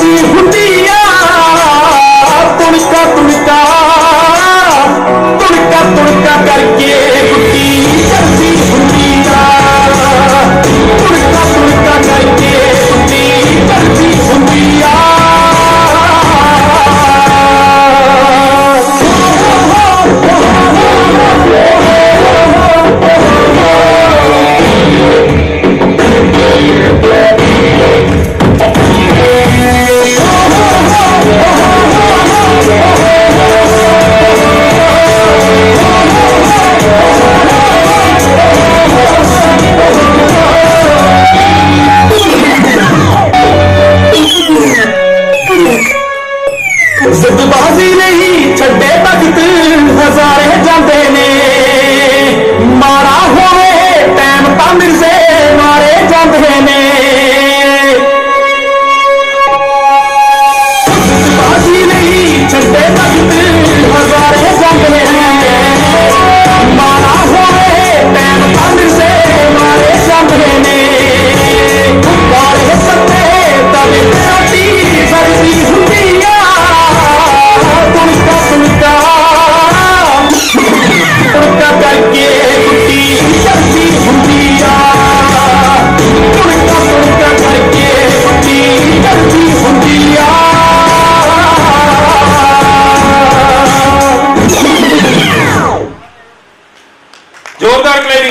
ਚੜਦੀ ਹੁੰਦੀ ਜ਼ਿੱਦਬਾਜ਼ੀ ਨਹੀਂ ਛੱਡੇ ਭਗਤ ਹਜ਼ਾਰੇ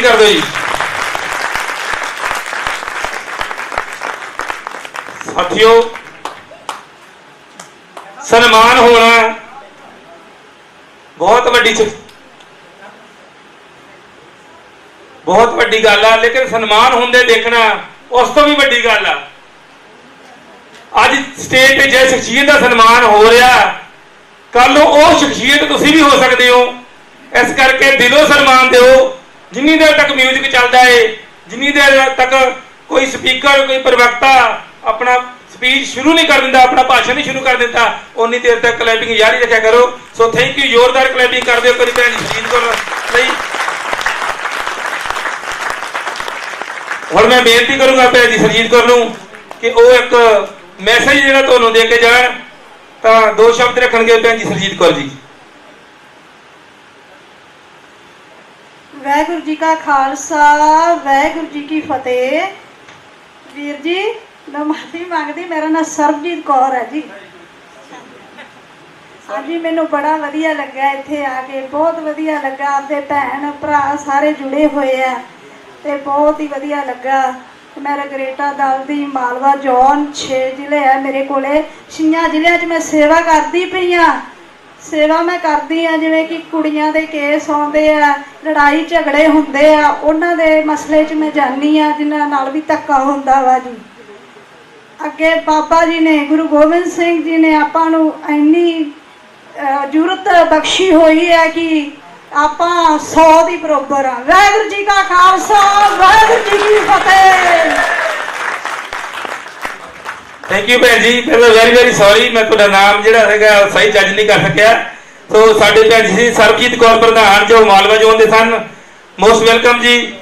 ਕਰ ਦਿਓ ਜੀ। ਸਾਥੀਓ, ਸਨਮਾਨ ਹੋਣਾ ਬਹੁਤ ਵੱਡੀ ਬਹੁਤ ਵੱਡੀ ਗੱਲ ਆ, ਲੇਕਿਨ ਸਨਮਾਨ ਹੁੰਦੇ ਦੇਖਣਾ ਉਸ ਤੋਂ ਵੀ ਵੱਡੀ ਗੱਲ ਆ। ਅੱਜ ਸਟੇਜ ਤੇ ਜੇ ਸ਼ਖਸੀਅਤ ਦਾ ਸਨਮਾਨ ਹੋ ਰਿਹਾ ਕੱਲ ਨੂੰ ਉਹ ਸ਼ਖਸੀਅਤ ਤੁਸੀਂ ਵੀ ਹੋ ਸਕਦੇ ਹੋ। ਇਸ ਕਰਕੇ ਦਿਲੋਂ ਸਨਮਾਨ ਦਿਓ। ਜਿੰਨੀ ਦੇਰ ਤੱਕ 뮤직 ਚੱਲਦਾ ਏ, ਜਿੰਨੀ ਦੇਰ ਤੱਕ ਕੋਈ ਸਪੀਕਰ ਕੋਈ ਪ੍ਰਵਕਤਾ ਆਪਣਾ ਸਪੀਚ ਸ਼ੁਰੂ ਨਹੀਂ ਕਰ ਦਿੰਦਾ, ਆਪਣਾ ਭਾਸ਼ਣ ਨਹੀਂ ਸ਼ੁਰੂ ਕਰ ਦਿੰਦਾ ਉਨੀ ਦੇਰ ਤੱਕ ਕਲੈਪਿੰਗ ਜਾਰੀ ਰੱਖਿਆ ਕਰੋ। ਸੋ ਥੈਂਕ ਯੂ ਜ਼ੋਰਦਾਰ ਕਲੈਪਿੰਗ ਕਰ ਦਿਓ ਕਰੀ ਭੈਣ ਜੀ ਕੋਲ ਲਈ। ਹੁਣ ਮੈਂ ਬੇਨਤੀ ਕਰੂੰਗਾ ਭੈਣ ਜੀ ਸਰਜੀਤ ਕੌਰ ਨੂੰ ਕਿ ਉਹ ਇੱਕ ਮੈਸੇਜ ਜਿਹੜਾ ਤੁਹਾਨੂੰ ਦੇ ਕੇ ਜਾਣ, ਤਾਂ ਦੋ ਸ਼ਬਦ ਰੱਖਣਗੇ ਭੈਣ ਜੀ ਸਰਜੀਤ ਕੌਰ ਜੀ। ਵਾਹਿਗੁਰੂ ਜੀ ਕਾ ਖਾਲਸਾ, ਵਾਹਿਗੁਰੂ ਜੀ ਕੀ ਫਤਿਹ। ਵੀਰ ਜੀ ਮੈਂ ਮਾਫੀ ਮੰਗਦੀ, ਮੇਰਾ ਨਾਮ ਸਰਬਜੀਤ ਕੌਰ ਹੈ ਜੀ। ਹਾਂਜੀ, ਮੈਨੂੰ ਬੜਾ ਵਧੀਆ ਲੱਗਾ ਇੱਥੇ ਆ ਕੇ, ਬਹੁਤ ਵਧੀਆ ਲੱਗਾ। ਆਪਦੇ ਭੈਣ, ਭਰਾ ਸਾਰੇ ਜੁੜੇ ਹੋਏ ਆ ਤੇ ਬਹੁਤ ਹੀ ਵਧੀਆ ਲੱਗਾ। ਤੇ ਮੈਂ ਰਗਰੇਟਾ ਦਲ ਦੀ ਮਾਲਵਾ ਜ਼ੋਨ 6 ਜ਼ਿਲ੍ਹੇ ਆ ਮੇਰੇ ਕੋਲੇ। ਛੀਆਂ ਜ਼ਿਲ੍ਹਿਆਂ 'ਚ ਮੈਂ ਸੇਵਾ ਕਰਦੀ ਪਈ ਆ। ਸੇਵਾ ਮੈਂ ਕਰਦੀ ਆ ਜਿਵੇਂ ਕਿ ਕੁੜੀਆਂ ਦੇ ਕੇਸ ਆਉਂਦੇ ਆ ਲੜਾਈ ਝਗੜੇ ਹੁੰਦੇ ਆ ਉਹਨਾਂ ਦੇ ਮਸਲੇ 'ਚ ਮੈਂ ਜਾਣੀ ਆ ਜਿਨ੍ਹਾਂ ਨਾਲ ਵੀ ਧੱਕਾ ਹੁੰਦਾ ਵਾ ਜੀ। ਅੱਗੇ ਬਾਬਾ ਜੀ ਨੇ ਗੁਰੂ ਗੋਬਿੰਦ ਸਿੰਘ ਜੀ ਨੇ ਆਪਾਂ ਨੂੰ ਇੰਨੀ ਅਹ, ਜੁਰਤ ਬਖਸ਼ੀ ਹੋਈ ਹੈ ਕਿ ਆਪਾਂ 100 ਦੀ ਬਰੋਬਰ ਆ। ਵਾਹਿਗੁਰੂ ਜੀ ਕਾ ਖਾਲਸਾ ਵਾਹਿਗੁਰੂ ਜੀ ਕੀ ਫਤਿਹ। ਥੈਂਕ ਯੂ ਭੈਣ ਜੀ। ਪਹਿਲਾਂ ਵੈਰੀ ਵੈਰੀ ਸੌਰੀ ਮੈਂ ਤੁਹਾਡਾ ਨਾਮ ਜਿਹੜਾ ਹੈਗਾ ਸਹੀ ਜੱਜ ਨਹੀਂ ਕਰ ਸਕਿਆ। ਸੋ ਸਾਡੇ ਭੈਣ ਜੀ, ਸਰਬਜੀਤ ਕੌਰ ਪ੍ਰਧਾਨ ਜੋ ਮਾਲਵਾ ਜ਼ੋਨ ਦੇ ਸਨ ਮੋਸਟ ਵੈਲਕਮ ਜੀ।